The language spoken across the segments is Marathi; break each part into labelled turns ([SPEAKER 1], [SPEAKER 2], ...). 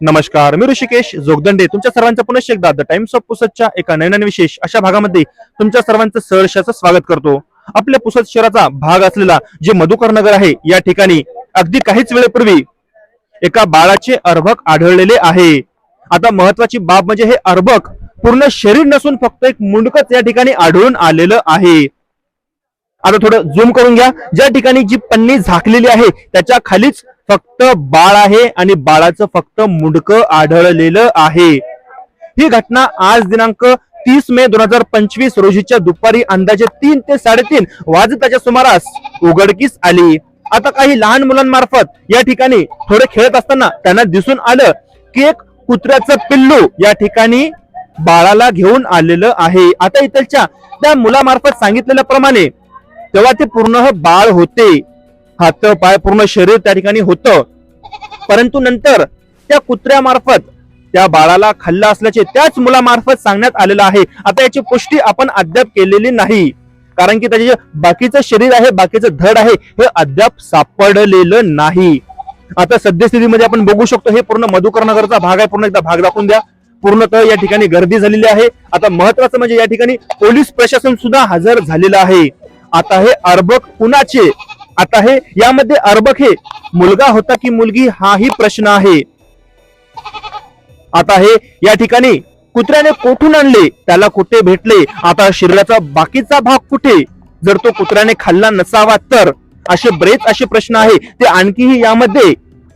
[SPEAKER 1] नमस्कार मी ऋषिकेश जोगदंडे. तुमच्या सर्वांचं पुनश्च एकदा द टाइम्स ऑफ पुसदच्या एका नैनान विशेष अशा भागामध्ये तुमच्या सर्वांचं सहर्षाचं स्वागत करतो. आपल्या पुसद शहराचा भाग असलेला जे मधुकर नगर आहे या ठिकाणी अगदी काहीच वेळेपूर्वी एका बाळाचे अर्भक आढळलेले आहे. आता महत्वाची बाब म्हणजे हे अर्भक पूर्ण शरीर नसून फक्त एक मुंडकच या ठिकाणी आढळून आलेलं आहे. आता थोडं झूम करून घ्या. ज्या ठिकाणी जी पन्नी झाकलेली आहे त्याच्या खालीच फक्त बाळ आहे आणि बाळाचं फक्त मुंडकं आढळलेलं आहे. ही घटना आज दिनांक तीस मे दोन हजार पंचवीस रोजीच्या दुपारी अंदाजे तीन ते साडेतीन वाजताच्या सुमारास उघडकीस आली. आता काही लहान मुलांमार्फत या ठिकाणी थोडे खेळत असताना त्यांना दिसून आलं की एक कुत्र्याचं पिल्लू या ठिकाणी बाळाला घेऊन आलेलं आहे. आता इथलच्या त्या मुलामार्फत सांगितलेल्याप्रमाणे तेव्हा ते पूर्ण बाळ होते. हात पाय पूर्ण शरीर त्या ठिकाणी होतं. परंतु नंतर त्या कुत्र्यामार्फत त्या बाळाला खाल्लं असल्याचे त्याच मुलामार्फत सांगण्यात आलेलं आहे. आता याची पुष्टी आपण अद्याप केलेली नाही. कारण की त्याचे जे बाकीचं शरीर आहे बाकीचं धड आहे हे अद्याप सापडलेलं नाही. आता सद्यस्थितीमध्ये आपण बघू शकतो हे पूर्ण मधुकर्णगरचा भाग आहे. पूर्ण एकदा भाग दाखवून द्या. पूर्णतः या ठिकाणी गर्दी झालेली आहे. आता महत्वाचं म्हणजे या ठिकाणी पोलीस प्रशासन सुद्धा हजर झालेलं आहे. आता हे अर्भक कुणाचे? आता हे यामध्ये अर्बक हे मुलगा होता की मुलगी हाही प्रश्न आहे. आता हे या ठिकाणी कुत्र्याने कोठून आणले? त्याला कुठे भेटले? आता शरीराचा बाकीचा भाग कुठे? जर तो कुत्र्याने खाल्ला नसावा तर? असे बरेच असे प्रश्न आहे. ते आणखीही यामध्ये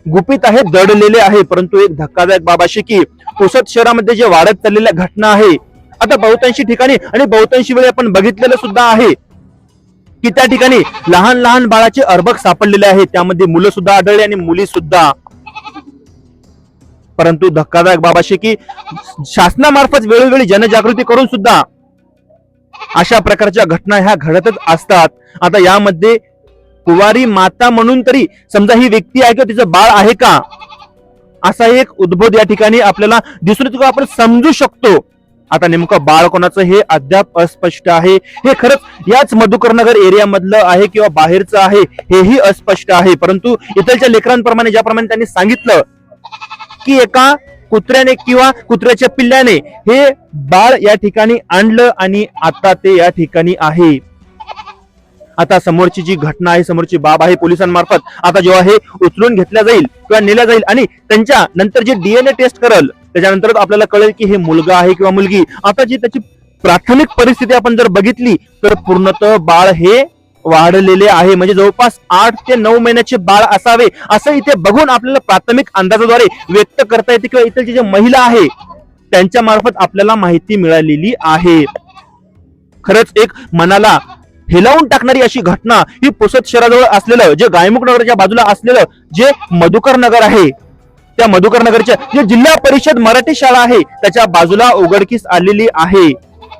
[SPEAKER 1] गुपित आहे दडलेले आहे. परंतु एक धक्कादायक बाबाशी की पुसद शहरामध्ये जे वाढत चाललेल्या घटना आहे आता बहुतांशी ठिकाणी आणि बहुतांशी वेळी आपण बघितलेलं सुद्धा आहे. की त्या ठिकाणी लहान लहान बाळाचे अर्भक सापडलेले आहेत. त्यामध्ये मुलं सुद्धा आढळले आणि मुली सुद्धा. परंतु धक्कादायक बाब अशी की शासनामार्फत वेळोवेळी जनजागृती करून सुद्धा अशा प्रकारच्या घटना ह्या घडतच असतात. आता यामध्ये कुवारी माता म्हणून तरी समजा ही व्यक्ती आहे किंवा तिचं बाळ आहे का? असा एक उद्बोध या ठिकाणी आपल्याला दिसून येतो आपण समजू शकतो. आता नेमकं बाळ कोणाचं हे अद्याप अस्पष्ट आहे. हे खरंच याच मधुकरनगर एरिया मधलं आहे किंवा बाहेरचं आहे हेही अस्पष्ट आहे. परंतु इथलच्या लेकरांप्रमाणे ज्याप्रमाणे त्यांनी सांगितलं की एका कुत्र्याने किंवा कुत्र्याच्या पिल्ल्याने हे बाळ या ठिकाणी आणलं आणि आता ते या ठिकाणी आहे. आता समोरची जी घटना आहे समोरची बाब आहे पोलिसांमार्फत आता जेव्हा हे उचलून घेतल्या जाईल किंवा नेल्या जाईल आणि त्यांच्या नंतर जे डीएनए टेस्ट करल त्याच्यानंतर आपल्याला कळेल की हे मुलगा आहे किंवा मुलगी. आता जी त्याची प्राथमिक परिस्थिती आपण जर बघितली तर पूर्णतः बाळ हे वाढलेले आहे. म्हणजे जवळपास आठ ते नऊ महिन्याचे बाळ असावे असं इथे बघून आपल्याला प्राथमिक अंदाजाद्वारे व्यक्त करता येते किंवा इथलची जे महिला आहे त्यांच्या मार्फत आपल्याला माहिती मिळालेली आहे. खरंच एक मनाला हेलावून टाकणारी अशी घटना ही पुसद शहराजवळ असलेलं जे गायमुख नगरच्या बाजूला असलेलं जे मधुकर नगर आहे त्या मधुकर नगरच्या जे जिल्हा परिषद मराठी शाळा आहे त्याच्या बाजूला उघडकीस आलेली आहे.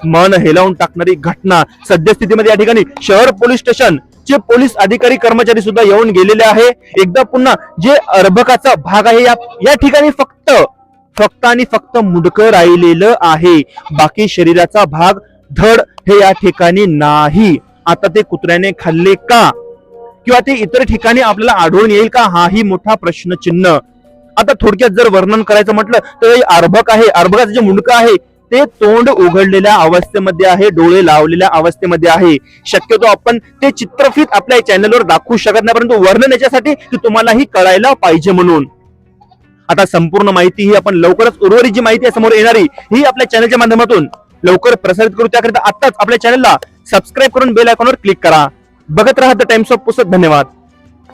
[SPEAKER 1] मन हेलावून टाकणारी घटना सद्यस्थितीमध्ये या ठिकाणी शहर पोलीस स्टेशन चे पोलीस अधिकारी कर्मचारी सुद्धा येऊन गेलेले आहे. एकदा पुन्हा जे अर्भकाचा भाग आहे या या ठिकाणी फक्त फक्त आणि फक्त मुडकं राहिलेलं आहे. बाकी शरीराचा भाग धड हे या ठिकाणी नाही. आता ते कुत्र्याने खाल्ले का? किंवा ते इतर ठिकाणी आपल्याला आढळून येईल का? हाही मोठा प्रश्नचिन्ह. आता थोडक्यात जर वर्णन करायचं म्हटलं तर अर्भक आहे. अर्भकाचं जे मुंडकं आहे ते तोंड उघडलेल्या अवस्थेमध्ये आहे डोळे लावलेल्या अवस्थेमध्ये आहे. शक्यतो आपण ते चित्रफित आपल्या चॅनलवर दाखवू शकत नाही परंतु वर्णन याच्यासाठी की तुम्हालाही कळायला पाहिजे म्हणून. आता संपूर्ण माहिती ही आपण लवकरच उर्वरित जी माहिती आहे समोर येणारी ही आपल्या चॅनलच्या माध्यमातून लवकर प्रसारित करू. त्याकरिता आताच आपल्या चॅनलला सबस्क्राईब करून बेल आयकॉनवर क्लिक करा. बघत राहा द टाइम्स ऑफ पुस्तक धन्यवाद.